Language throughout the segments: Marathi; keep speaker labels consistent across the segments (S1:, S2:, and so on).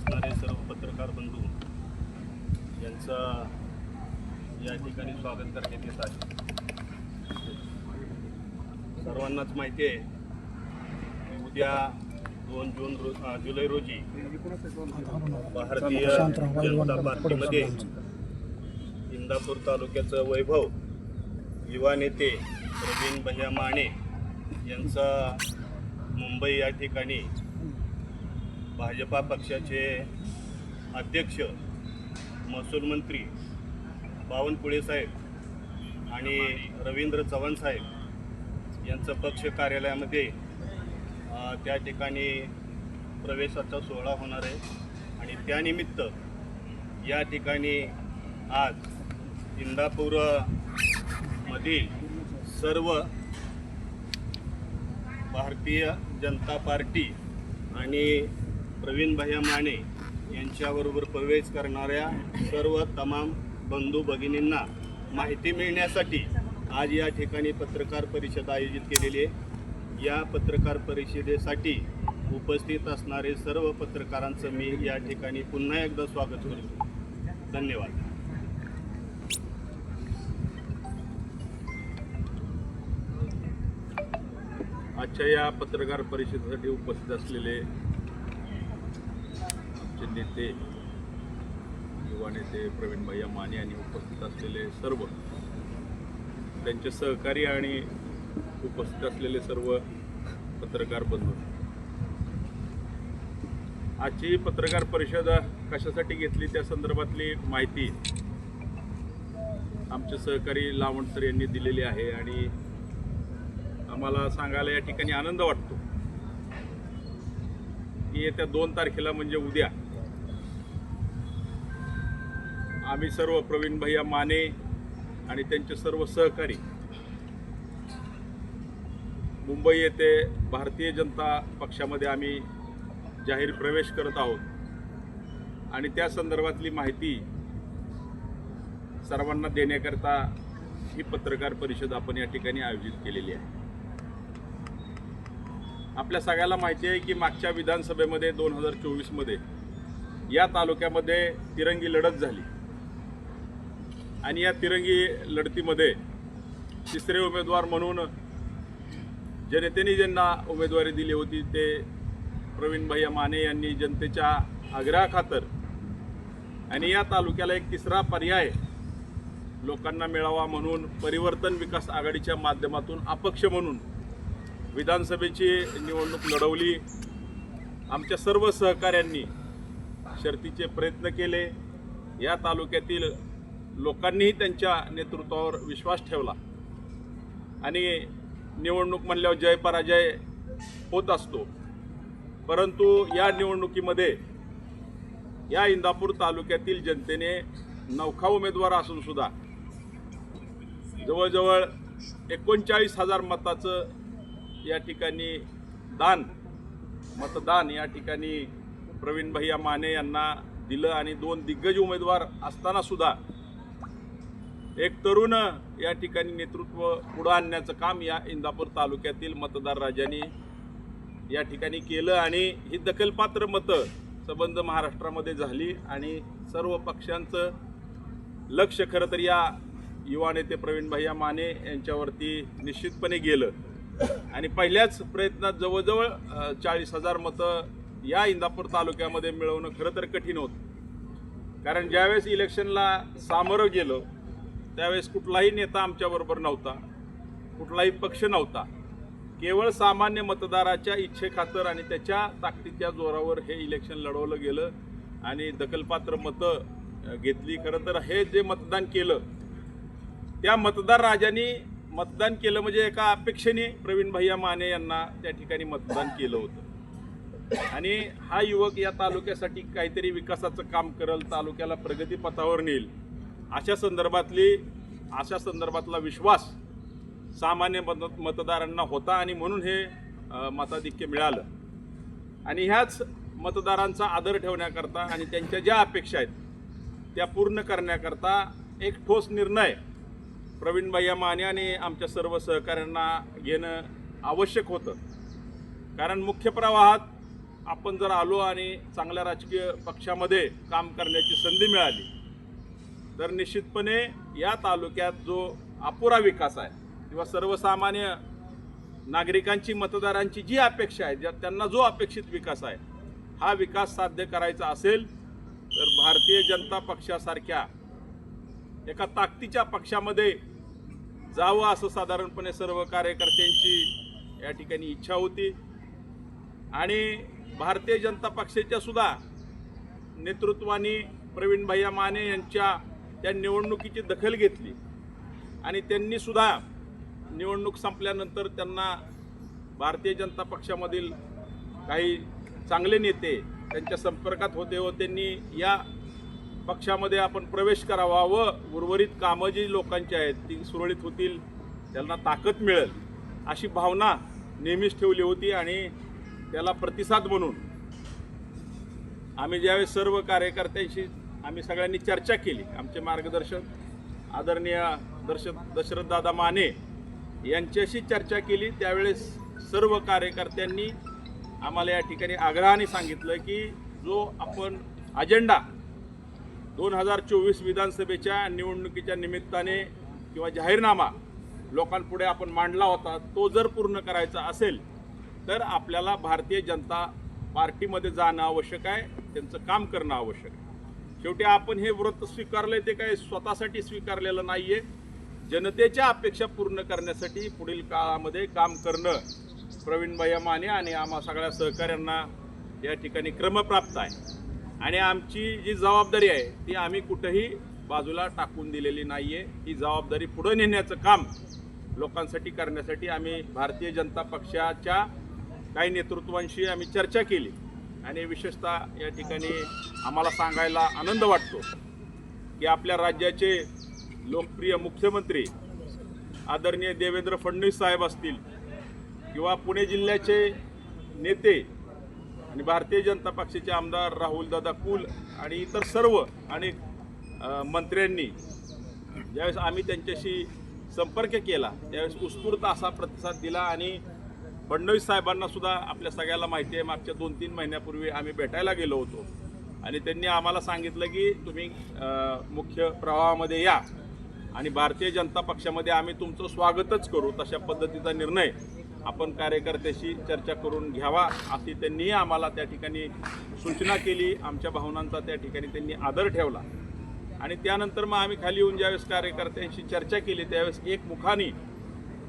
S1: असणारे सर्व पत्रकार बंधू यांचं या ठिकाणी स्वागत करण्यात येत आहे. सर्वांनाच माहिती आहे की उद्या दोन जून रो जुलै रोजी भारतीय जनता पार्टीमध्ये इंदापूर तालुक्याचं वैभव युवा नेते प्रवीण भैया माने यांचा मुंबई या ठिकाणी भाजपा पक्षाचे अध्यक्ष महसूल मंत्री बावनकुळे साहेब आणि रवींद्र चव्हाण साहेब यांचं पक्ष कार्यालयामध्ये त्या ठिकाणी प्रवेशाचा सोहळा होणार आहे. आणि त्यानिमित्त या ठिकाणी आज इंदापूर मधील सर्व भारतीय जनता पार्टी आणि प्रवीण भैया माने यांच्याबरोबर प्रवेश करणाऱ्या सर्व तमाम बंधू भगिनींना माहिती मिळण्यासाठी आज या ठिकाणी पत्रकार परिषद आयोजित केलेली आहे. या पत्रकार परिषदेसाठी उपस्थित असणारे सर्व पत्रकारांचं मी या ठिकाणी पुन्हा एकदा स्वागत करतो. धन्यवाद.
S2: आजच्या या पत्रकार परिषदेसाठी उपस्थित असलेले नेते युवा नेते प्रवीण भैया माने आणि उपस्थित असलेले सर्व त्यांचे सहकारी आणि उपस्थित असलेले सर्व पत्रकार बंधू. आजची पत्रकार परिषद कशासाठी घेतली? त्या संदर्भातली माहिती आमचे सहकारी लावण सर यांनी दिलेली आहे आणि आम्हाला सांगायला या ठिकाणी आनंद वाटतो. की येत्या दोन तारखेला म्हणजे उद्या. आम्ही सर्व प्रवीण भैया माने आणि त्यांचे सर्व सहकारी मुंबई येथे भारतीय जनता पक्षामध्ये आम्ही जाहीर प्रवेश करत आहोत. आणि त्या संदर्भातली माहिती सर्वांना देण्याकरता ही पत्रकार परिषद आपण या ठिकाणी आयोजित केलेली आहे. आपल्या सगळ्याला माहिती आहे की मागच्या विधानसभेमध्ये दोन हजार चोवीसमध्ये या तालुक्यामध्ये तिरंगी लढत झाली. आणि या तिरंगी लढतीमध्ये तिसरे उमेदवार म्हणून जनतेने ज्यांना उमेदवारी दिली होती ते प्रवीण भैया माने यांनी जनतेच्या आग्रहाखातर आणि या तालुक्याला एक तिसरा पर्याय लोकांना मिळावा म्हणून परिवर्तन विकास आघाडीच्या माध्यमातून अपक्ष म्हणून विधानसभेची निवडणूक लढवली. आमच्या सर्व सहकाऱ्यांनी शर्तीचे प्रयत्न केले. या तालुक्यातील लोकांनीही त्यांच्या नेतृत्वावर विश्वास ठेवला. आणि निवडणूक म्हणल्यावर जय पराजय होत असतो. परंतु या निवडणुकीमध्ये या इंदापूर तालुक्यातील जनतेने नौखा उमेदवार असून सुद्धा जवळजवळ एकोणचाळीस हजार मताचं या ठिकाणी दान मतदान या ठिकाणी प्रवीण भैया माने यांना दिलं आणि दोन दिग्गज उमेदवार असतानासुद्धा एक तरुण या ठिकाणी नेतृत्व पुढं आणण्याचं काम या इंदापूर तालुक्यातील मतदार राजांनी या ठिकाणी केलं आणि ही दखलपात्र मतं संबंध महाराष्ट्रामध्ये झाली आणि सर्व पक्षांचं लक्ष खरं तर या युवा नेते प्रवीणभैया माने यांच्यावरती निश्चितपणे गेलं. आणि पहिल्याच प्रयत्नात जवळजवळ चाळीस हजार मतं या इंदापूर तालुक्यामध्ये मिळवणं खरं तर कठीण होतं. कारण ज्यावेळेस इलेक्शनला सामोरं गेलो त्यावेळेस कुठलाही नेता आमच्याबरोबर नव्हता. कुठलाही पक्ष नव्हता. केवळ सामान्य मतदाराच्या इच्छेखातर आणि त्याच्या ताकदीच्या जोरावर हे इलेक्शन लढवलं गेलं आणि दखलपात्र मतं घेतली. खरं तर हे जे मतदान केलं त्या मतदार राजांनी मतदान केलं म्हणजे एका अपेक्षेने प्रवीण भैया माने यांना त्या ठिकाणी मतदान केलं होतं. आणि हा युवक या तालुक्यासाठी काहीतरी विकासाचं काम करल तालुक्याला प्रगतीपथावर नेईल. अशा संदर्भातली अशा संदर्भातला विश्वास सामान्य मत मतदारांना होता आणि म्हणून हे मताधिक्य मिळालं. आणि ह्याच मतदारांचा आदर ठेवण्याकरता आणि त्यांच्या ज्या अपेक्षा आहेत त्या पूर्ण करण्याकरता एक ठोस निर्णय प्रवीण भैया माने आणि आमच्या सर्व सहकाऱ्यांना घेणं आवश्यक होतं. कारण मुख्य प्रवाहात आपण जर आलो आणि चांगल्या राजकीय पक्षामध्ये काम करण्याची संधी मिळाली तर निश्चितपणे या तालुक्यात जो अपुरा विकास आहे किंवा सर्वसामान्य नागरिकांची मतदारांची जी अपेक्षा आहे ज्या त्यांना जो अपेक्षित विकास आहे हा विकास साध्य करायचा असेल तर भारतीय जनता पक्षासारख्या एका ताकदीच्या पक्षामध्ये जावं असं साधारणपणे सर्व कार्यकर्त्यांची या ठिकाणी इच्छा होती. आणि भारतीय जनता पक्षाच्या सुद्धा नेतृत्वाने प्रवीण भैया माने यांच्या त्या निवडणुकीची दखल घेतली. आणि त्यांनीसुद्धा निवडणूक संपल्यानंतर त्यांना भारतीय जनता पक्षामधील काही चांगले नेते त्यांच्या संपर्कात होते व त्यांनी या पक्षामध्ये आपण प्रवेश करावा व उर्वरित कामं जी लोकांची आहेत ती सुरळीत होतील त्यांना ताकद मिळेल अशी भावना नेहमीच ठेवली होती आणि त्याला प्रतिसाद म्हणून आम्ही ज्यावेळेस सर्व कार्यकर्त्यांशी आम्ही सगळ्यांनी चर्चा केली. आमचे मार्गदर्शक आदरणीय दर्श दशरथदादा माने यांच्याशी चर्चा केली. त्यावेळेस सर्व कार्यकर्त्यांनी आम्हाला या ठिकाणी आग्रहाने सांगितलं की जो आपण अजेंडा दोन हजार चोवीस विधानसभेच्या निवडणुकीच्या निमित्ताने किंवा जाहीरनामा लोकांपुढे आपण मांडला होता तो जर पूर्ण करायचा असेल तर आपल्याला भारतीय जनता पार्टीमध्ये जाणं आवश्यक आहे त्यांचं काम करणं आवश्यक आहे. शेवटी आपण हे व्रत स्वीकारलंय ते काय स्वतःसाठी स्वीकारलेलं नाहीये. जनतेच्या अपेक्षा पूर्ण करण्यासाठी पुढील काळामध्ये काम करणं प्रवीण भैया माने आणि आम्हा सगळ्या सहकाऱ्यांना या ठिकाणी क्रमप्राप्त आहे. आणि आमची जी जबाबदारी आहे ती आम्ही कुठंही बाजूला टाकून दिलेली नाही आहे ही जबाबदारी पुढं नेण्याचं काम लोकांसाठी करण्यासाठी आम्ही भारतीय जनता पक्षाच्या काही नेतृत्वांशी आम्ही चर्चा केली. आणि विशेषतः या ठिकाणी आम्हाला सांगायला आनंद वाटतो की आपल्या राज्याचे लोकप्रिय मुख्यमंत्री आदरणीय देवेंद्र फडणवीस साहेब असतील किंवा पुणे जिल्ह्याचे नेते आणि भारतीय जनता पक्षाचे आमदार राहुलदादा कुल आणि इतर सर्व अनेक मंत्र्यांनी ज्यावेळेस आम्ही त्यांच्याशी संपर्क केला त्यावेळेस उत्स्फूर्त असा प्रतिसाद दिला आणि फडणवीस साहेबांना सुद्धा आपल्या सगळ्याला माहिती आहे. मागच्या दोन तीन महिन्यापूर्वी आम्ही भेटायला गेलो होतो. आणि त्यांनी आम्हाला सांगितलं की तुम्ही मुख्य प्रवाहामध्ये या आणि भारतीय जनता पक्षामध्ये आम्ही तुमचं स्वागतच करू. तशा पद्धतीचा निर्णय आपण कार्यकर्त्याशी चर्चा करून घ्यावा अशी त्यांनीही आम्हाला त्या ठिकाणी सूचना केली. आमच्या भावनांचा त्या ठिकाणी त्यांनी आदर ठेवला. आणि त्यानंतर मग आम्ही खाली येऊन ज्यावेळेस कार्यकर्त्यांशी चर्चा केली त्यावेळेस एकमुखानी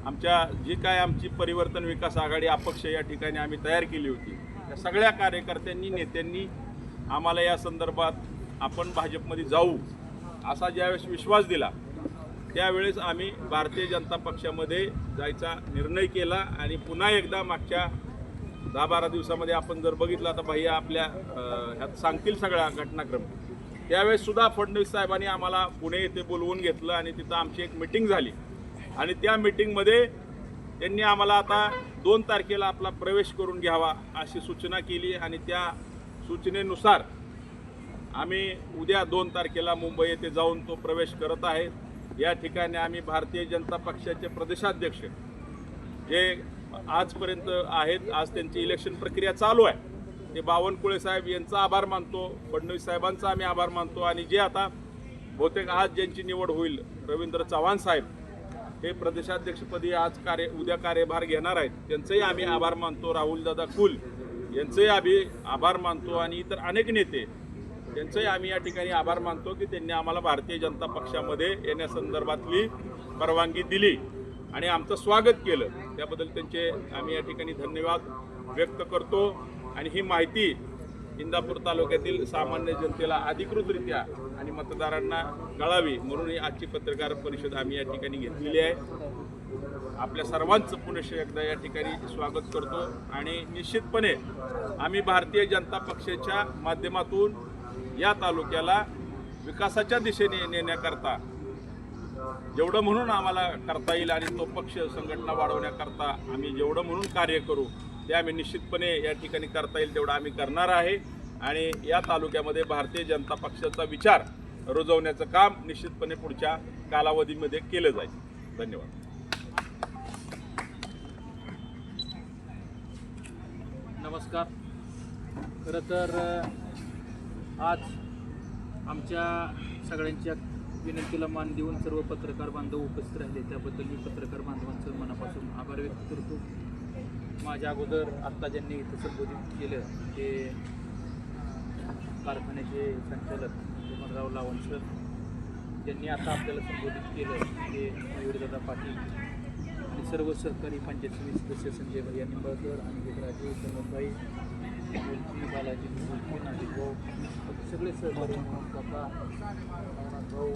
S2: आमच्या जी काय आमची परिवर्तन विकास आघाडी अपक्ष या ठिकाणी आम्ही तयार केली होती त्या सगळ्या कार्यकर्त्यांनी नेत्यांनी आम्हाला या संदर्भात आपण भाजपमध्ये जाऊ असा ज्यावेळेस विश्वास दिला त्यावेळेस आम्ही भारतीय जनता पक्षामध्ये जायचा निर्णय केला आणि पुन्हा एकदा मागच्या दहा बारा दिवसामध्ये आपण जर बघितलं तर भैया आपल्या ह्यात सांगतील सगळा घटनाक्रम. त्यावेळेस सुद्धा फडणवीस साहेबांनी आम्हाला पुणे येथे बोलवून घेतलं आणि तिथं आमची एक मिटिंग झाली. आणि त्या मिटिंगमध्ये त्यांनी आम्हाला आता दोन तारखेला आपला प्रवेश करून घ्यावा अशी सूचना केली आणि त्या सूचनेनुसार आम्ही उद्या दोन तारखेला मुंबई येथे जाऊन तो प्रवेश करत आहे. या ठिकाणी आम्ही भारतीय जनता पक्षाचे प्रदेशाध्यक्ष जे आजपर्यंत आहेत आज त्यांची इलेक्शन प्रक्रिया चालू आहे. ते बावनकुळे साहेब यांचा आभार मानतो फडणवीस साहेबांचा आम्ही आभार मानतो आणि जे आता बहुतेक आज ज्यांची निवड होईल रवींद्र चव्हाण साहेब हे प्रदेशाध्यक्षपदी आज कार्य उद्या कार्यभार घेणार आहेत. त्यांचंही आम्ही आभार मानतो. राहुलदादा कुल यांचंही आम्ही आभार मानतो आणि इतर अनेक नेते त्यांचंही आम्ही या ठिकाणी आभार मानतो की त्यांनी आम्हाला भारतीय जनता पक्षामध्ये येण्यासंदर्भातली परवानगी दिली आणि आमचं स्वागत केलं. त्याबद्दल त्यांचे आम्ही या ठिकाणी धन्यवाद व्यक्त करतो. आणि ही माहिती इंदापूर तालुक्यातील सामान्य जनतेला अधिकृतरित्या आणि मतदारांना कळावी म्हणून ही आजची पत्रकार परिषद आम्ही या ठिकाणी घेतलेली आहे. आपल्या सर्वांचं पुनश्च एकदा या ठिकाणी स्वागत करतो आणि निश्चितपणे आम्ही भारतीय जनता पक्षाच्या माध्यमातून या तालुक्याला विकासाच्या दिशेने नेण्याकरता जेवढं म्हणून आम्हाला करता येईल आणि तो पक्ष संघटना वाढवण्याकरता आम्ही जेवढं म्हणून कार्य करू ते आम्ही निश्चितपणे या ठिकाणी करता येईल तेवढं आम्ही करणार आहे. आणि या तालुक्यामध्ये भारतीय जनता पक्षाचा विचार रुजवण्याचं काम निश्चितपणे पुढच्या कालावधीमध्ये केलं जाईल. धन्यवाद.
S3: नमस्कार. खरं तर आज आमच्या सगळ्यांच्या विनंतीला मान देऊन सर्व पत्रकार बांधव उपस्थित राहिले. त्याबद्दल मी पत्रकार बांधवांचं मनापासून आभार व्यक्त करतो. माझ्या अगोदर आत्ता ज्यांनी इथं संबोधित केलं ते कारखान्याचे संचालक विमलराव लावण सर ज्यांनी आता आपल्याला संबोधित केलं ते मयूरदादा पाटील आणि सर्व सहकारी पंचायत समिती सदस्य संजय भैया निंबाळकर आणि राजे संगमभाई बोलकी बालाजी बोलकी नाशिक भाऊ सगळे सहकारी म्हणून काका नवनाथ भाऊ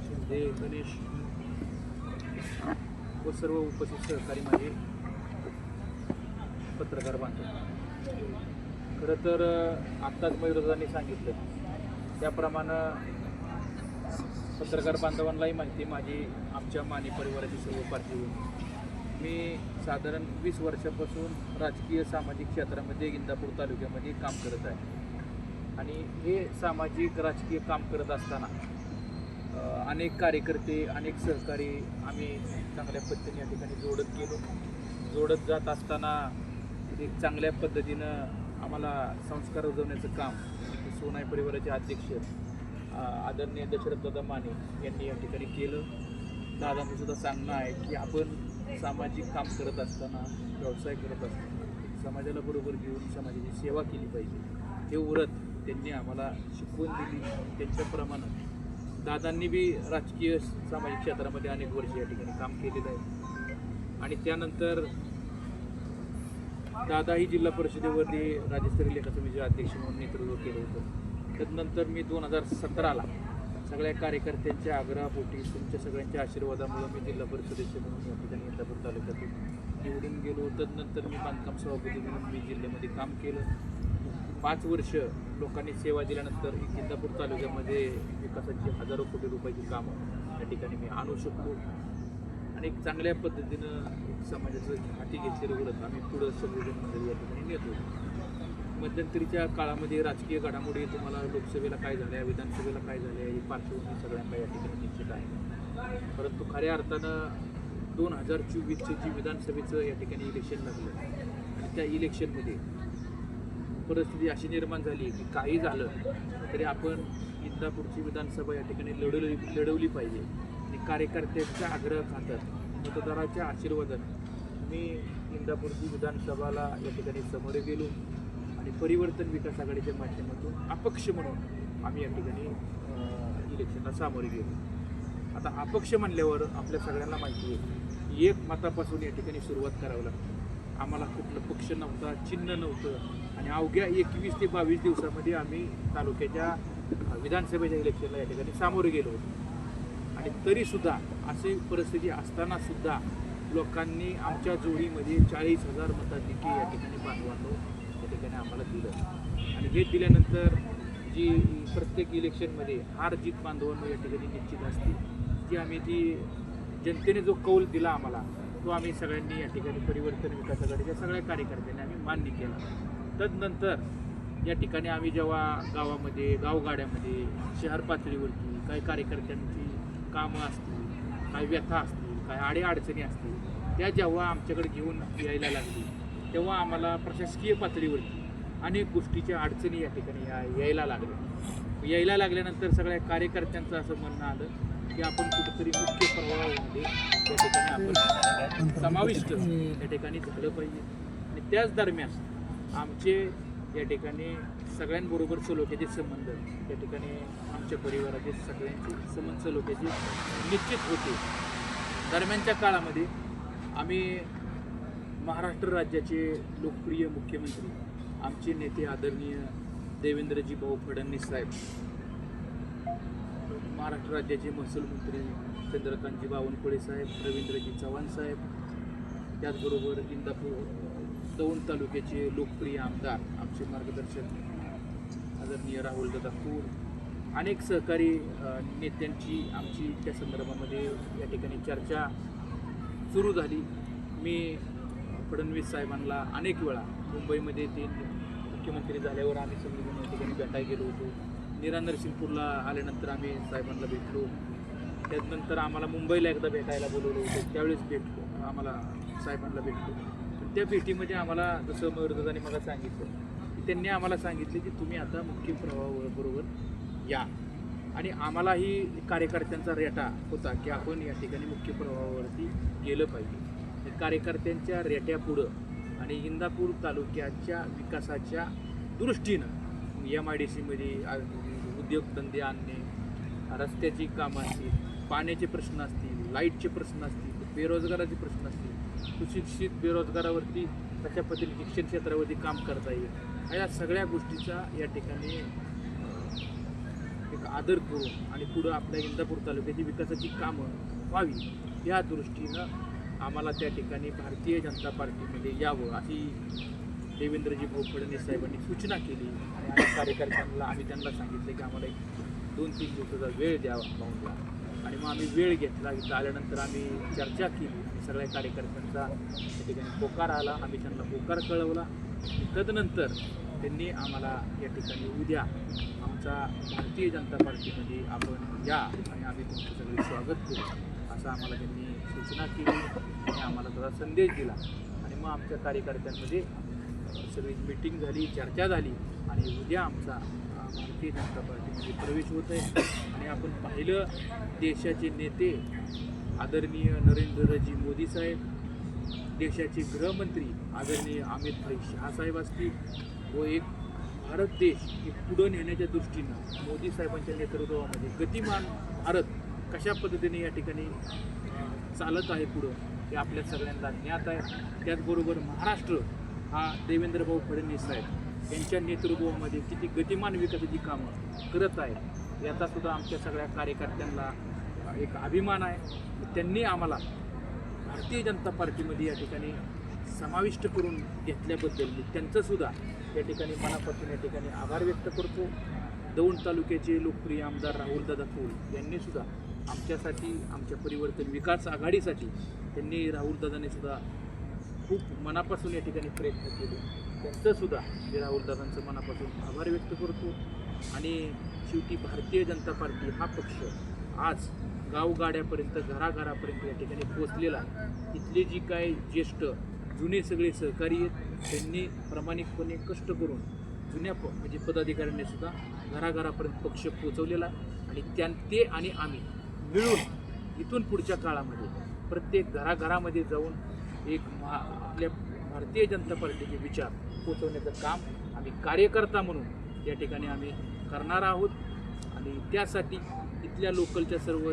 S3: शिंदे गणेश व सर्व उपस्थित सहकारी माझे पत्रकार बांधतो खरं तर आत्ताच मयूरदादांनी सांगितलं. त्याप्रमाणे पत्रकार बांधवांनाही माहिती माझी आमच्या माने परिवाराची सर्व होती. मी साधारण वीस वर्षापासून राजकीय सामाजिक क्षेत्रामध्ये इंदापूर तालुक्यामध्ये काम करत आहे. आणि हे सामाजिक राजकीय काम करत असताना अनेक कार्यकर्ते अनेक सहकारी आम्ही चांगल्या पद्धतीने या ठिकाणी जोडत गेलो. जोडत जात असताना एक चांगल्या पद्धतीनं आम्हाला संस्कार रुजवण्याचं काम सोनाई परिवाराचे अध्यक्ष आदरणीय आदरणीय दशरथदादा माने यांनी या ठिकाणी केलं. दादांचं सुद्धा सांगणं आहे की आपण सामाजिक काम करत असताना व्यवसाय करत असताना समाजाला बरोबर घेऊन समाजाची सेवा केली पाहिजे. हे उरत त्यांनी आम्हाला शिकवून दिली त्यांच्याप्रमाणे. दादांनी बी राजकीय सामाजिक क्षेत्रामध्ये अनेक वर्ष या ठिकाणी काम केलेलं आहे. आणि त्यानंतर दादाही जिल्हा परिषदेवरती राज्यस्तरीय लेखा समितीचे अध्यक्ष म्हणून नेतृत्व केलं होतं. त्यानंतर मी दोन हजार सतराला सगळ्या कार्यकर्त्यांच्या आग्रहापोटी तुमच्या सगळ्यांच्या आशीर्वादामुळे मी जिल्हा परिषदेचे म्हणून या ठिकाणी इंदापूर तालुक्यातून निवडून गेलो तदनंतर मी बांधकाम सभापती म्हणून मी जिल्ह्यामध्ये काम केलं. पाच वर्ष लोकांनी सेवा दिल्यानंतर इंदापूर तालुक्यामध्ये विकासाची हजारो कोटी रुपयाची कामं या ठिकाणी मी आणू शकतो आणि एक चांगल्या पद्धतीनं समाजाचं हाती घेतलेलं व्रत आम्ही पुढं सगळेजण मंडळी या ठिकाणी नेतो. मध्यंतरीच्या काळामध्ये राजकीय घडामोडी तुम्हाला लोकसभेला काय झाल्या विधानसभेला काय झाल्या ही पार्श्वभूमी सगळ्यांना या ठिकाणी निश्चित आहे. परंतु खऱ्या अर्थानं दोन हजार चोवीसचं जी विधानसभेचं या ठिकाणी इलेक्शन लागलं आणि त्या इलेक्शनमध्ये परिस्थिती अशी निर्माण झाली की काही झालं तरी आपण इंदापूरची विधानसभा या ठिकाणी लढवली लढवली पाहिजे. कार्यकर्त्यांचा कार्यकर्त्यांच्या आग्रह खातात मतदाराच्या आशीर्वादाने मी इंदापूरची विधानसभाला या ठिकाणी समोर गेलो आणि परिवर्तन विकास आघाडीच्या माध्यमातून अपक्ष म्हणून आम्ही या ठिकाणी इलेक्शनला सामोरे गेलो. आता अपक्ष म्हणल्यावर आपल्या सगळ्यांना माहिती आहे की एक मतापासून या ठिकाणी सुरुवात करावं लागते. आम्हाला कुठलं पक्ष नव्हता चिन्ह नव्हतं आणि अवघ्या एकवीस ते बावीस दिवसामध्ये आम्ही तालुक्याच्या विधानसभेच्या इलेक्शनला या ठिकाणी सामोरे गेलो होतो. आणि तरीसुद्धा अशी परिस्थिती असताना सुद्धा लोकांनी आमच्या जोडीमध्ये चाळीस हजार मताधिकी या ठिकाणी बांधवांनो या ठिकाणी आम्हाला दिलं. आणि हे दिल्यानंतर जी प्रत्येक इलेक्शनमध्ये हार जीत बांधवांनो या ठिकाणी निश्चित असते जी आम्ही ती जनतेने जो कौल दिला आम्हाला तो आम्ही सगळ्यांनी या ठिकाणी परिवर्तन विकास आघाडीच्या सगळ्या कार्यकर्त्यांनी आम्ही मान्य केला. तदनंतर या ठिकाणी आम्ही जेव्हा गावामध्ये गावगाड्यामध्ये शहर पातळीवरती काही कार्यकर्त्यांची कामं असतील काही व्यथा असतील काही अडीअडचणी असतील त्या जेव्हा आमच्याकडे घेऊन यायला लागली तेव्हा आम्हाला प्रशासकीय पातळीवरती अनेक गोष्टीच्या अडचणी या ठिकाणी या यायला लागल्या. यायला लागल्यानंतर सगळ्या कार्यकर्त्यांचं असं म्हणणं आलं की आपण कुठेतरी मुख्य प्रवाहामध्ये या ठिकाणी आपण समाविष्ट या ठिकाणी झालं पाहिजे. आणि त्याच दरम्यान आमचे या ठिकाणी सगळ्यांबरोबर सलोख्याचे संबंध त्या ठिकाणी आमच्या परिवाराचे सगळ्यांचे संबंध सलोख्याचे निश्चित होते. दरम्यानच्या काळामध्ये आम्ही महाराष्ट्र राज्याचे लोकप्रिय मुख्यमंत्री आमचे नेते आदरणीय देवेंद्रजी भाऊ फडणवीस साहेब महाराष्ट्र राज्याचे महसूल मंत्री चंद्रकांतजी बावनकुळे साहेब रवींद्रजी चव्हाण साहेब त्याचबरोबर इंदापूर दौंड तालुक्याचे लोकप्रिय आमदार आमचे मार्गदर्शक आदरणीय राहुल दादा अनेक सहकारी नेत्यांची आमची त्या संदर्भामध्ये या ठिकाणी चर्चा सुरू झाली. मी फडणवीस साहेबांना अनेक वेळा मुंबईमध्ये ते मुख्यमंत्री झाल्यावर आम्ही सगळेजण या ठिकाणी भेटायला गेलो होतो. नीरा नरसिंगपूरला आल्यानंतर आम्ही साहेबांना भेटलो. त्यानंतर आम्हाला मुंबईला एकदा भेटायला बोलवलं होतं. त्यावेळेस भेटलो. आम्हाला साहेबांना भेटलो. त्या भेटीमध्ये आम्हाला जसं मयूरदादांनी मला सांगितलं त्यांनी आम्हाला सांगितले की तुम्ही आता मुख्य प्रवाहाबरोबर या. आणि आम्हालाही कार्यकर्त्यांचा रेटा होता की आपण या ठिकाणी मुख्य प्रवाहावरती गेलं पाहिजे. तर कार्यकर्त्यांच्या रेट्यापुढं आणि इंदापूर तालुक्याच्या विकासाच्या दृष्टीनं एम आय डी सीमध्ये उद्योगधंदे आणणे रस्त्याची कामं असतील पाण्याचे प्रश्न असतील लाईटचे प्रश्न असतील बेरोजगाराचे प्रश्न असतील सुशिक्षित बेरोजगारावरती कशा पद्धतीने शिक्षण क्षेत्रावरती काम करता येईल या सगळ्या गोष्टीचा या ठिकाणी एक आदर करून आणि पुढं आपल्या इंदापूर तालुक्याची विकासाची कामं व्हावी या दृष्टीनं आम्हाला त्या ठिकाणी भारतीय जनता पार्टीमध्ये यावं अशी देवेंद्रजी भाऊ फडणवीस साहेबांनी सूचना केली आणि कार्यकर्त्यांना आम्ही त्यांना सांगितलं की आम्हाला एक दोन तीन दिवसाचा वेळ द्यावा भाऊंला आणि मग आम्ही वेळ घेतला. इथं आल्यानंतर आम्ही चर्चा केली. आणि सगळ्या कार्यकर्त्यांचा त्या ठिकाणी पोकार आला. आम्ही त्यांना पोकार कळवला. तदनंतर त्यांनी आम्हाला या ठिकाणी उद्या आमचा भारतीय जनता पार्टीमध्ये आपण या आणि आम्ही तुमचं सगळे स्वागत करू असं आम्हाला त्यांनी सूचना केली आणि आम्हाला थोडा संदेश दिला. आणि मग आमच्या कार्यकर्त्यांमध्ये सगळी मीटिंग झाली चर्चा झाली आणि उद्या आमचा भारतीय जनता पार्टीमध्ये प्रवेश होत आहे. आणि आपण पाहिलं देशाचे नेते आदरणीय नरेंद्रजी मोदी साहेब देशाचे गृहमंत्री आदरणीय अमित भाई शहासाहेब असतील व एक भारत देश हे पुढं नेण्याच्या दृष्टीनं मोदी साहेबांच्या नेतृत्वामध्ये गतिमान भारत कशा पद्धतीने या ठिकाणी चालत आहे पुढं हे आपल्या सगळ्यांना ज्ञात आहे. त्याचबरोबर महाराष्ट्र हा देवेंद्रभाऊ फडणवीस साहेब यांच्या नेतृत्वामध्ये किती गतिमान विकासाची कामं करत आहेत याचा सुद्धा आमच्या सगळ्या कार्यकर्त्यांना एक अभिमान आहे. त्यांनी आम्हाला भारतीय जनता पार्टीमध्ये या ठिकाणी समाविष्ट करून घेतल्याबद्दल मी त्यांचंसुद्धा या ठिकाणी मनापासून या ठिकाणी आभार व्यक्त करतो. दौंड तालुक्याचे लोकप्रिय आमदार राहुलदादा कोल यांनीसुद्धा आमच्यासाठी आमच्या परिवर्तन विकास आघाडीसाठी त्यांनी राहुलदादाने सुद्धा खूप मनापासून या ठिकाणी प्रयत्न केले. त्यांचंसुद्धा मी राहुलदादांचं मनापासून आभार व्यक्त करतो. आणि शेवटी भारतीय जनता पार्टी हा पक्ष आज गावगाड्यापर्यंत घराघरापर्यंत या ठिकाणी पोचलेला इथले जी काय ज्येष्ठ जुने सगळे सहकारी आहेत त्यांनी प्रामाणिकपणे कष्ट करून जुन्या प म्हणजे पदाधिकाऱ्यांनी सुद्धा घराघरापर्यंत पक्ष पोचवलेला आणि त्यां ते आणि आम्ही मिळून इथून पुढच्या काळामध्ये प्रत्येक घराघरामध्ये जाऊन एक महा आपल्या भारतीय जनता पार्टीचे विचार पोचवण्याचं काम आम्ही कार्यकर्ता म्हणून या ठिकाणी आम्ही करणार आहोत. आणि त्यासाठी इथल्या लोकलच्या सर्व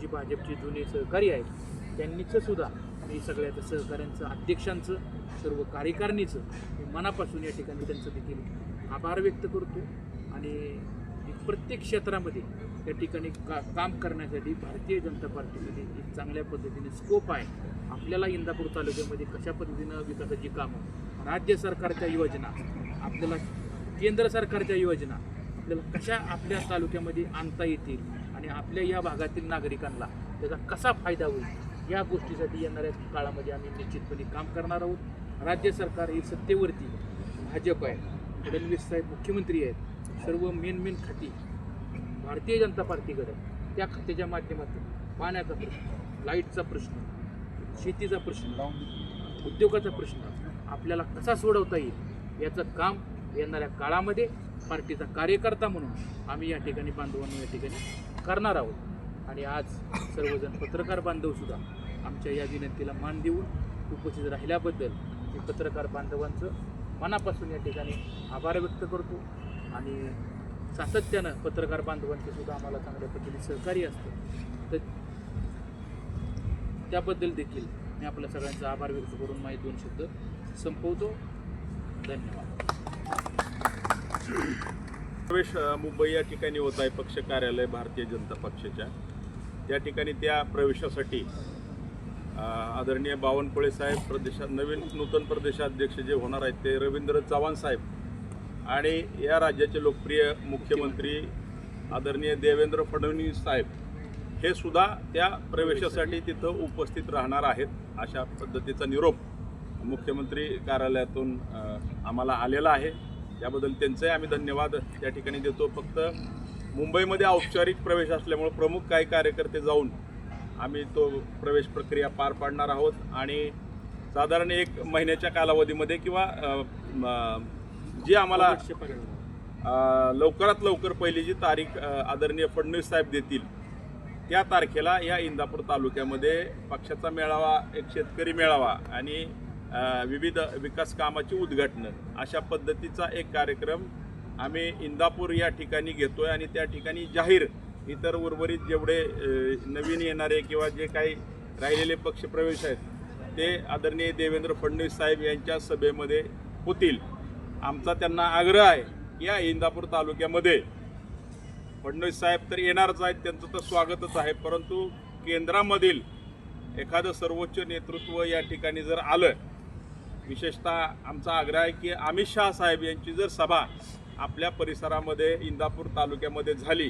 S3: जी भाजपचे जुने सहकारी आहेत त्यांनीचं सुद्धा मी सगळ्या सहकाऱ्यांचं अध्यक्षांचं सर्व कार्यकारिणीचं मी मनापासून या ठिकाणी त्यांचं देखील आभार व्यक्त करतो. आणि प्रत्येक क्षेत्रामध्ये या ठिकाणी का काम करण्यासाठी भारतीय जनता पार्टीमध्ये एक चांगल्या पद्धतीने स्कोप आहे. आपल्याला इंदापूर तालुक्यामध्ये कशा पद्धतीनं विकासाची कामं राज्य सरकारच्या योजना आपल्याला केंद्र सरकारच्या योजना आपल्याला कशा आपल्या तालुक्यामध्ये आणता येतील आणि आपल्या या भागातील नागरिकांना त्याचा कसा फायदा होईल या गोष्टीसाठी येणाऱ्या काळामध्ये आम्ही निश्चितपणे काम करणार आहोत. राज्य सरकार ही सत्तेवरती भाजप आहे फडणवीस साहेब मुख्यमंत्री आहेत सर्व मेन मेन खाती भारतीय जनता पार्टीकडे त्या खात्याच्या माध्यमातून पाण्याचा प्रश्न लाईटचा प्रश्न शेतीचा प्रश्न उद्योगाचा प्रश्न आपल्याला कसा सोडवता येईल याचं काम येणाऱ्या काळामध्ये पार्टीचा कार्यकर्ता म्हणून आम्ही या ठिकाणी बांधवांना या ठिकाणी करणार आहोत. आणि आज सर्वजण पत्रकार बांधवसुद्धा आमच्या या विनंतीला मान देऊन उपस्थित राहिल्याबद्दल मी पत्रकार बांधवांचं मनापासून या ठिकाणी आभार व्यक्त करतो. आणि सातत्यानं पत्रकार बांधवांचे सुद्धा आम्हाला चांगल्या पद्धतीने सहकार्य असतं. तर त्याबद्दल देखील मी आपल्या सगळ्यांचा आभार व्यक्त करून माझे दोन शब्द संपवतो. धन्यवाद.
S2: प्रवेश मुंबई या ठिकाणी होत आहे पक्ष कार्यालय भारतीय जनता पक्षाच्या. त्या ठिकाणी त्या प्रवेशासाठी आदरणीय बावनकुळे साहेब प्रदेशात नवीन नूतन प्रदेशाध्यक्ष जे होणार आहेत ते रवींद्र चव्हाण साहेब आणि या राज्याचे लोकप्रिय मुख्यमंत्री आदरणीय देवेंद्र फडणवीस साहेब. हे सुद्धा त्या प्रवेशासाठी तिथं उपस्थित राहणार आहेत अशा पद्धतीचा निरोप मुख्यमंत्री कार्यालयातून आम्हाला आलेला आहे. याबद्दल त्यांचे आम्ही धन्यवाद त्या ठिकाणी देतो. फक्त मुंबईमध्ये औपचारिक प्रवेश असल्यामुळे प्रमुख काही कार्यकर्ते जाऊन आम्ही तो प्रवेश प्रक्रिया पार पाडणार आहोत आणि साधारण एक महिन्याच्या कालावधीमध्ये किंवा अ, जी आम्हाला लवकरात लवकर पहिली जी तारीख आदरणीय फडणवीस साहेब देतील त्या तारखेला या इंदापूर तालुक्यामध्ये पक्षाचा मेळावा एक शेतकरी मेळावा आणि विविध विकास कामाची उद्घाटनं. अशा पद्धतीचा एक कार्यक्रम आम्ही इंदापूर या ठिकाणी घेतो आहे आणि त्या ठिकाणी जाहीर इतर उर्वरित जेवढे नवीन येणारे किंवा जे काही राहिलेले पक्षप्रवेश आहेत ते आदरणीय देवेंद्र फडणवीस साहेब यांच्या सभेमध्ये होतील. आमचा त्यांना आग्रह आहे की या इंदापूर तालुक्यामध्ये फडणवीस साहेब तर येणारच आहेत त्यांचं तर स्वागतच आहे. परंतु केंद्रामधील एखादं सर्वोच्च नेतृत्व या ठिकाणी जर आलं विशेषतः आमचा आग्रह आहे की अमित शहा साहेब यांची जर सभा आपल्या परिसरामध्ये इंदापूर तालुक्यामध्ये झाली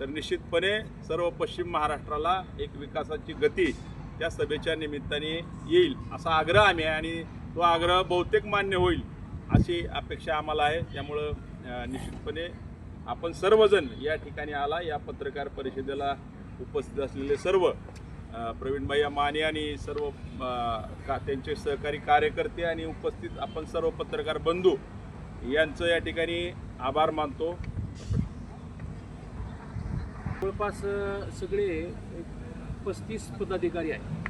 S2: तर निश्चितपणे सर्व पश्चिम महाराष्ट्राला एक विकासाची गती त्या सभेच्या निमित्ताने येईल असा आग्रह आम्ही आहे. आणि तो आग्रह बहुतेक मान्य होईल अशी अपेक्षा आम्हाला आहे. त्यामुळं निश्चितपणे आपण सर्वजण या ठिकाणी आला या पत्रकार परिषदेला उपस्थित असलेले सर्व अ, प्रवीणभाई माने आणि सर्व का त्यांचे सहकारी कार्यकर्ते आणि उपस्थित आपण सर्व पत्रकार बंधू यांचं या ठिकाणी आभार मानतो.
S3: जवळपास सगळे पस्तीस पदाधिकारी आहेत.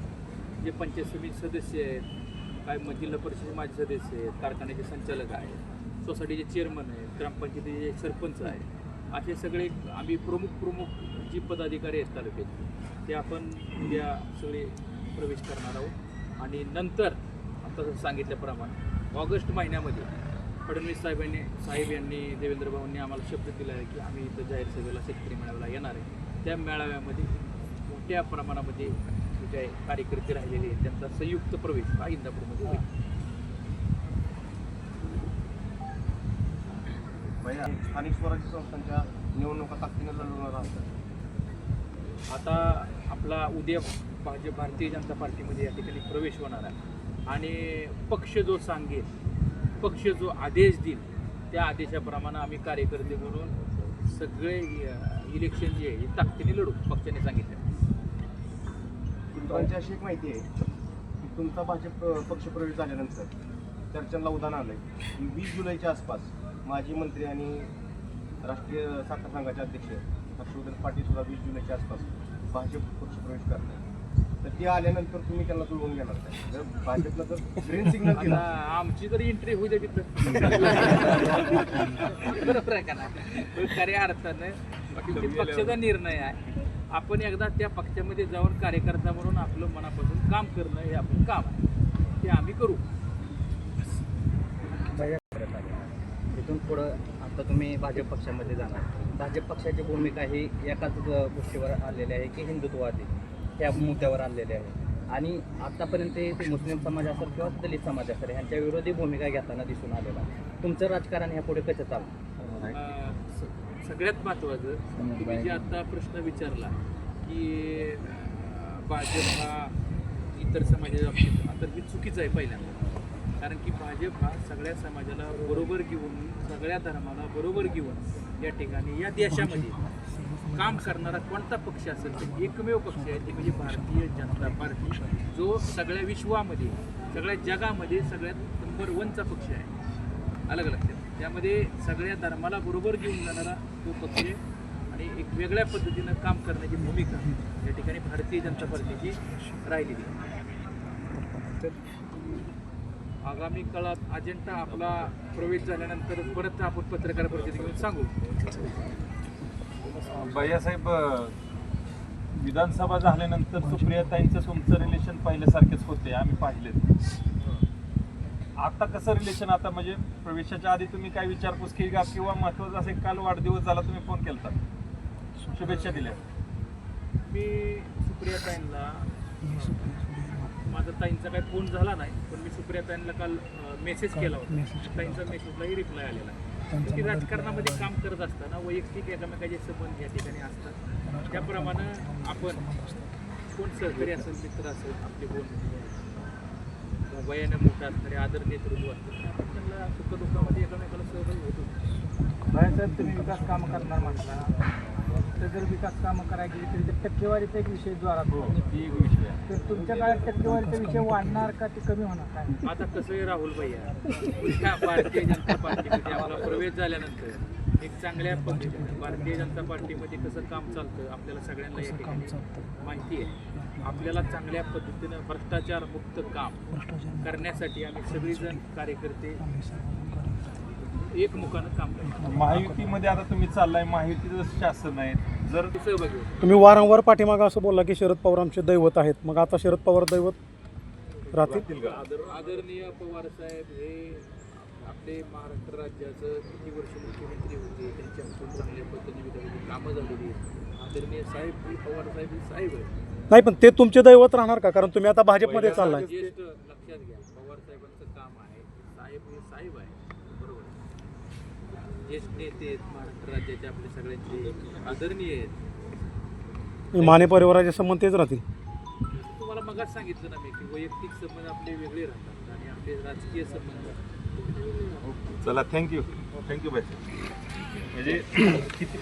S3: जे पंचायत समिती सदस्य आहेत काय मग जिल्हा परिषद माजी सदस्य आहेत कारखान्याचे संचालक आहेत. सोसायटीचे चेअरमन आहेत ग्रामपंचायतीचे सरपंच आहेत असे सगळे आम्ही प्रमुख प्रमुख जी पदाधिकारी आहेत तालुक्याचे ते आपण उद्या सगळे प्रवेश करणार आहोत. आणि नंतर आता सांगितल्याप्रमाणे ऑगस्ट महिन्यामध्ये फडणवीस साहेबांनी साहेब यांनी देवेंद्र भाऊंनी आम्हाला शब्द दिला आहे की आम्ही इथं जाहीर सभेला शेतकरी मेळाव्याला येणार आहे. त्या मेळाव्यामध्ये मोठ्या प्रमाणामध्ये जे काही कार्यकर्ते राहिलेले आहेत त्यांचा संयुक्त प्रवेश हा इंदापूरमध्ये होईल.
S4: भैया स्थानिक स्वराज्य संस्थांच्या निवडणुका ताकदीने लढवणार आहात.
S3: आता आपला उद्या भाजप भारतीय जनता पार्टीमध्ये या ठिकाणी प्रवेश होणार आहे. आणि पक्ष जो सांगेल पक्ष जो आदेश देईल त्या आदेशाप्रमाणे आम्ही कार्यकर्ते म्हणून सगळे इलेक्शन जे आहे हे ताकदीने लढू पक्षाने सांगितलं.
S4: सूत्रांची अशी एक माहिती आहे की तुमचा भाजप पक्षप्रवेश झाल्यानंतर चर्चांना उदाहरण आलंय. की वीस जुलैच्या आसपास माजी मंत्री आणि राष्ट्रीय साखर संघाचे अध्यक्ष हर्षवर्धन पाटील सुद्धा वीस जुलैच्या आसपास भाजप पक्षप्रवेश करणार तर ते आल्यानंतर तुम्ही त्यांना जुळवून घेणार काय? जर भाजपला जर ग्रीन सिग्नल
S3: आता
S4: दिला
S3: आमची जर एंट्री होऊ दे तिथं. बरोबर आहे का नाही खऱ्या अर्थानं पक्षाचा निर्णय आहे आपण एकदा त्या पक्षामध्ये जाऊन कार्यकर्ता म्हणून आपलं मनापासून काम करणं हे आपलं काम आहे. ते आम्ही करू
S5: इथून पुढं आता तुम्ही भाजप पक्षामध्ये जाणार. भाजप पक्षाची भूमिका ही एकाच गोष्टीवर आलेली आहे की हिंदुत्ववादी. या मुद्द्यावर आणलेले आहे. आणि आतापर्यंत ते मुस्लिम समाज असेल किंवा दलित समाज असेल ह्यांच्या विरोधी भूमिका घेताना दिसून आलेला तुमचं राजकारण ह्या पुढे कसं
S3: स- सगळ्यात महत्त्वाचं तुम्ही जे आता प्रश्न विचारला की भाजप हा इतर समाजाच्या बाबतीत तर ही चुकीचं आहे पहिल्यांदा. कारण की भाजप हा सगळ्या समाजाला बरोबर घेऊन सगळ्या धर्माला बरोबर घेऊन या ठिकाणी या देशामध्ये काम करणारा कोणता पक्ष असेल तर एकमेव पक्ष आहे ते म्हणजे भारतीय जनता पार्टी जो सगळ्या विश्वामध्ये सगळ्या जगामध्ये सगळ्यात नंबर वनचा पक्ष आहे अलग लक्षात त्यामध्ये सगळ्या धर्माला बरोबर घेऊन जाणारा तो पक्ष आहे आणि एक वेगळ्या पद्धतीनं काम करण्याची भूमिका या ठिकाणी भारतीय जनता पार्टीची राहिलेली आहे. आगामी काळात अजेंडा आपला प्रवेश झाल्यानंतर परत आपण पत्रकार परिषद घेऊन सांगू.
S6: भैयासाहेब विधानसभा झाल्यानंतर सुप्रियाताईंचं तुमचं रिलेशन पहिल्यासारखेच होते आम्ही पाहिलेत. आता कसं रिलेशन आता म्हणजे प्रवेशाच्या आधी तुम्ही काय विचारपूस केली का? किंवा महत्त्वाचा असे काल वाढदिवस झाला तुम्ही फोन केलता? शुभेच्छा दिल्या.
S3: मी सुप्रिया ताईंना माझा ताईंचा काही फोन झाला नाही पण मी सुप्रिया ताईंना काल मेसेज केला होता. ताईंचा मेसेजलाही रिप्लाय आलेला. आहे की राजकारणामध्ये काम करत असताना वैयक्तिक एकामेकाचे संबंध या ठिकाणी असतात त्याप्रमाणे आपण कोण सहकारी असेल मित्र असेल आपले कोण वयाने मोठा असणारे आदर नेतृत्व असतात आपण त्यांना सुखदुःखामध्ये एकामेकाला सहभागी होतो
S6: भैयासाहेब तुम्ही विकास काम करणार म्हटला.
S7: तिथं जर विकास कामं करायला गेली तरी त्या टक्केवारीचा एक विषय जोरात
S6: हो. ती एक विषय आहे.
S7: तर तुमच्या काळात टक्केवारीचा विषय वाढणार का ते कमी होणार काय?
S3: आता कसं आहे राहुल भैया भारतीय जनता पार्टीमध्ये आपला प्रवेश झाल्यानंतर एक चांगल्या पद्धतीने भारतीय जनता पार्टीमध्ये कसं काम चालतं आपल्याला सगळ्यांना या ठिकाणी माहिती आहे. आपल्याला चांगल्या पद्धतीनं भ्रष्टाचार मुक्त काम करण्यासाठी आम्ही सगळेजण कार्यकर्ते एकमुखानं काम करतो
S6: महायुतीमध्ये आता तुम्ही चाललाय महायुतीचं शासन आहे जर
S3: सहभागी होतो
S8: तुम्ही वारंवार पाठीमागं असं बोलला की शरद पवार आमचे दैवत आहेत. मग आता शरद पवार दैवत राहतील?
S3: आदरणीय पवार साहेब हे आपले महाराष्ट्र राज्याचं किती वर्ष मुख्यमंत्री होते त्यांच्या हातून चांगल्या पद्धतीने विधानाची कामं झालेली आहेत. आदरणीय साहेब हे पवार साहेब हे साहेब आहेत.
S8: नाही पण ते तुमचे दैवत राहणार का? कारण तुम्ही आता भाजपमध्ये चाललाय.
S3: ज्येष्ठ लक्षात घ्या पवार साहेबांचं काम आहे साहेब हे साहेब आहे बरोबर आहे. ज्येष्ठ नेते आहेत महाराष्ट्र राज्याचे आपले सगळ्यांचे आदरणीय आहेत.
S8: माने परिवाराचे संबंध तेच राहतील.
S3: तुम्हाला मगाच सांगितलं ना मी की वैयक्तिक संबंध आपले वेगळे राहतात आणि आपले राजकीय संबंध
S6: चला थँक्यू थँक्यू बाय म्हणजे किती